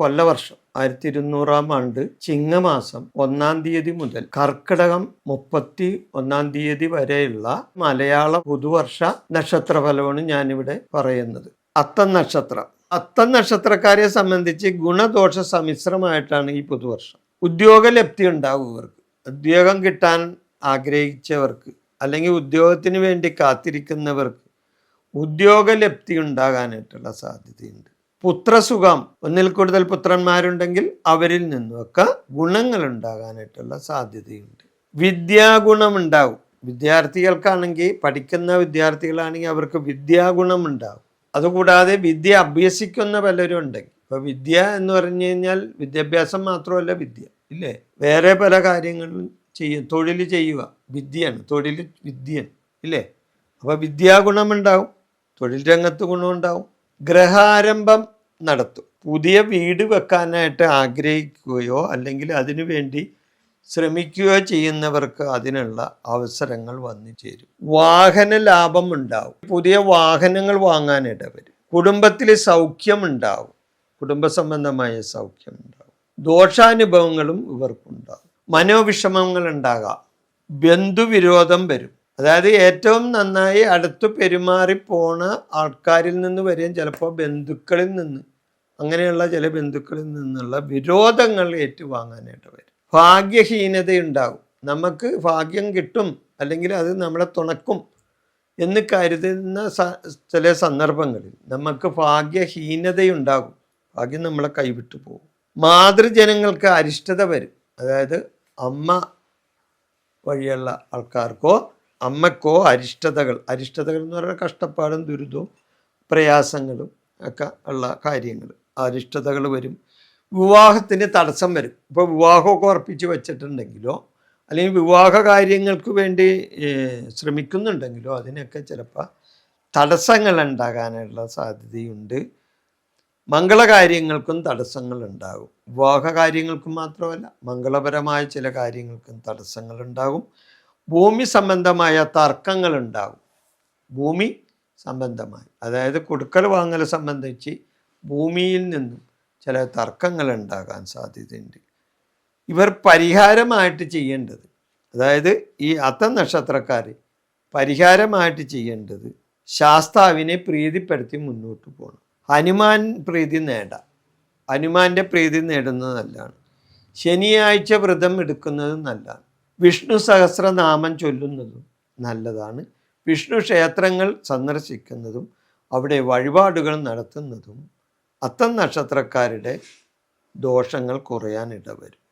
കൊല്ലവർഷം ആയിരത്തി ഇരുന്നൂറാം ആണ്ട് ചിങ്ങമാസം ഒന്നാം തീയതി മുതൽ കർക്കിടകം മുപ്പത്തി ഒന്നാം തീയതി വരെയുള്ള മലയാള പുതുവർഷ നക്ഷത്രഫലമാണ് ഞാനിവിടെ പറയുന്നത്. അത്തം നക്ഷത്രം. അത്തം നക്ഷത്രക്കാരെ സംബന്ധിച്ച് ഗുണദോഷ സമ്മിശ്രമായിട്ടാണ് ഈ പുതുവർഷം. ഉദ്യോഗലബ്ധി ഉണ്ടാവും ഇവർക്ക് ഉദ്യോഗം കിട്ടാൻ ആഗ്രഹിച്ചവർക്ക് അല്ലെങ്കിൽ ഉദ്യോഗത്തിന് വേണ്ടി കാത്തിരിക്കുന്നവർക്ക് ഉദ്യോഗലബ്ധി ഉണ്ടാകാനായിട്ടുള്ള സാധ്യതയുണ്ട്. പുത്രസുഖം ഒന്നിൽ കൂടുതൽ പുത്രന്മാരുണ്ടെങ്കിൽ അവരിൽ നിന്നുമൊക്കെ ഗുണങ്ങൾ ഉണ്ടാകാനായിട്ടുള്ള സാധ്യതയുണ്ട്. വിദ്യാഗുണം ഉണ്ടാവും വിദ്യാർത്ഥികൾക്കാണെങ്കിൽ പഠിക്കുന്ന വിദ്യാർത്ഥികളാണെങ്കിൽ അവർക്ക് വിദ്യാഗുണം ഉണ്ടാവും അതുകൂടാതെ വിദ്യ അഭ്യസിക്കുന്ന പലരും ഉണ്ടെങ്കിൽ. ഇപ്പൊ വിദ്യ എന്ന് പറഞ്ഞു കഴിഞ്ഞാൽ വിദ്യാഭ്യാസം മാത്രമല്ല വിദ്യ ഇല്ലേ? വേറെ പല കാര്യങ്ങളും ചെയ്യും. തൊഴിൽ ചെയ്യുക വിദ്യയാണ്. തൊഴിൽ വിദ്യയാണ് ഇല്ലേ? അപ്പോൾ വിദ്യാഗുണമുണ്ടാവും. തൊഴിൽ രംഗത്ത് ഗുണമുണ്ടാവും. ഗ്രഹാരംഭം നടത്തും. പുതിയ വീട് വെക്കാനായിട്ട് ആഗ്രഹിക്കുകയോ അല്ലെങ്കിൽ അതിനു വേണ്ടി ശ്രമിക്കുകയോ ചെയ്യുന്നവർക്ക് അതിനുള്ള അവസരങ്ങൾ വന്നു ചേരും. വാഹന ലാഭം ഉണ്ടാവും. പുതിയ വാഹനങ്ങൾ വാങ്ങാനിട വരും കുടുംബത്തിൽ സൗഖ്യം ഉണ്ടാവും. കുടുംബ സംബന്ധമായ സൗഖ്യം ഉണ്ടാവും. ദോഷാനുഭവങ്ങളും ഇവർക്കുണ്ടാവും. മനോവിഷമങ്ങൾ ഉണ്ടാകാം. ബന്ധുവിരോധം വരും. അതായത് ഏറ്റവും നന്നായി അടുത്ത് പെരുമാറി പോണ ആൾക്കാരിൽ നിന്ന് വരെയും ചിലപ്പോൾ ബന്ധുക്കളിൽ നിന്ന് അങ്ങനെയുള്ള ചില ബന്ധുക്കളിൽ നിന്നുള്ള വിരോധങ്ങൾ ഏറ്റുവാങ്ങാനായിട്ട് വരും. ഭാഗ്യഹീനത ഉണ്ടാകും നമുക്ക് ഭാഗ്യം കിട്ടും അല്ലെങ്കിൽ അത് നമ്മളെ തുണക്കും എന്ന് കരുതുന്ന ചില സന്ദർഭങ്ങളിൽ നമുക്ക് ഭാഗ്യഹീനതയുണ്ടാകും. ഭാഗ്യം നമ്മളെ കൈവിട്ടു പോകും. മാതൃജനങ്ങൾക്ക് അരിഷ്ടത വരും. അതായത് അമ്മ വഴിയുള്ള ആൾക്കാർക്കോ അമ്മക്കോ അരിഷ്ടതകൾ അരിഷ്ടതകൾ എന്ന് പറഞ്ഞാൽ കഷ്ടപ്പാടും ദുരിതവും പ്രയാസങ്ങളും ഒക്കെ ഉള്ള കാര്യങ്ങൾ. അരിഷ്ടതകൾ വരും. വിവാഹത്തിന് തടസ്സം വരും. ഇപ്പോൾ വിവാഹമൊക്കെ ഉറപ്പിച്ച് വെച്ചിട്ടുണ്ടെങ്കിലോ അല്ലെങ്കിൽ വിവാഹ കാര്യങ്ങൾക്ക് വേണ്ടി ശ്രമിക്കുന്നുണ്ടെങ്കിലോ അതിനൊക്കെ ചിലപ്പോൾ തടസ്സങ്ങൾ ഉണ്ടാകാനുള്ള സാധ്യതയുണ്ട്. മംഗളകാര്യങ്ങൾക്കും തടസ്സങ്ങൾ ഉണ്ടാകും. വിവാഹ കാര്യങ്ങൾക്കും മാത്രമല്ല മംഗളപരമായ ചില കാര്യങ്ങൾക്കും തടസ്സങ്ങൾ ഉണ്ടാകും. ഭൂമി സംബന്ധമായ തർക്കങ്ങൾ ഉണ്ടാകും ഭൂമി സംബന്ധമായി. അതായത് കൊടുക്കൽ വാങ്ങൽ സംബന്ധിച്ച് ഭൂമിയിൽ നിന്നും ചില തർക്കങ്ങൾ ഉണ്ടാകാൻ സാധ്യതയുണ്ട്. ഇവർ പരിഹാരമായിട്ട് ചെയ്യേണ്ടത് അതായത് ഈ അത്ത നക്ഷത്രക്കാർ പരിഹാരമായിട്ട് ചെയ്യേണ്ടത് ശാസ്താവിനെ പ്രീതിപ്പെടുത്തി മുന്നോട്ട് പോകണം. ഹനുമാൻ പ്രീതി നേടാം. ഹനുമാന്റെ പ്രീതി നേടുന്നത് നല്ലതാണ്. ശനിയാഴ്ച വ്രതം എടുക്കുന്നത് നല്ലതാണ്. വിഷ്ണു സഹസ്രനാമം ചൊല്ലുന്നതും നല്ലതാണ്. വിഷ്ണു ക്ഷേത്രങ്ങൾ സന്ദർശിക്കുന്നതും അവിടെ വഴിപാടുകൾ നടത്തുന്നതും അത്തം നക്ഷത്രക്കാരുടെ ദോഷങ്ങൾ കുറയാൻ ഇടവരും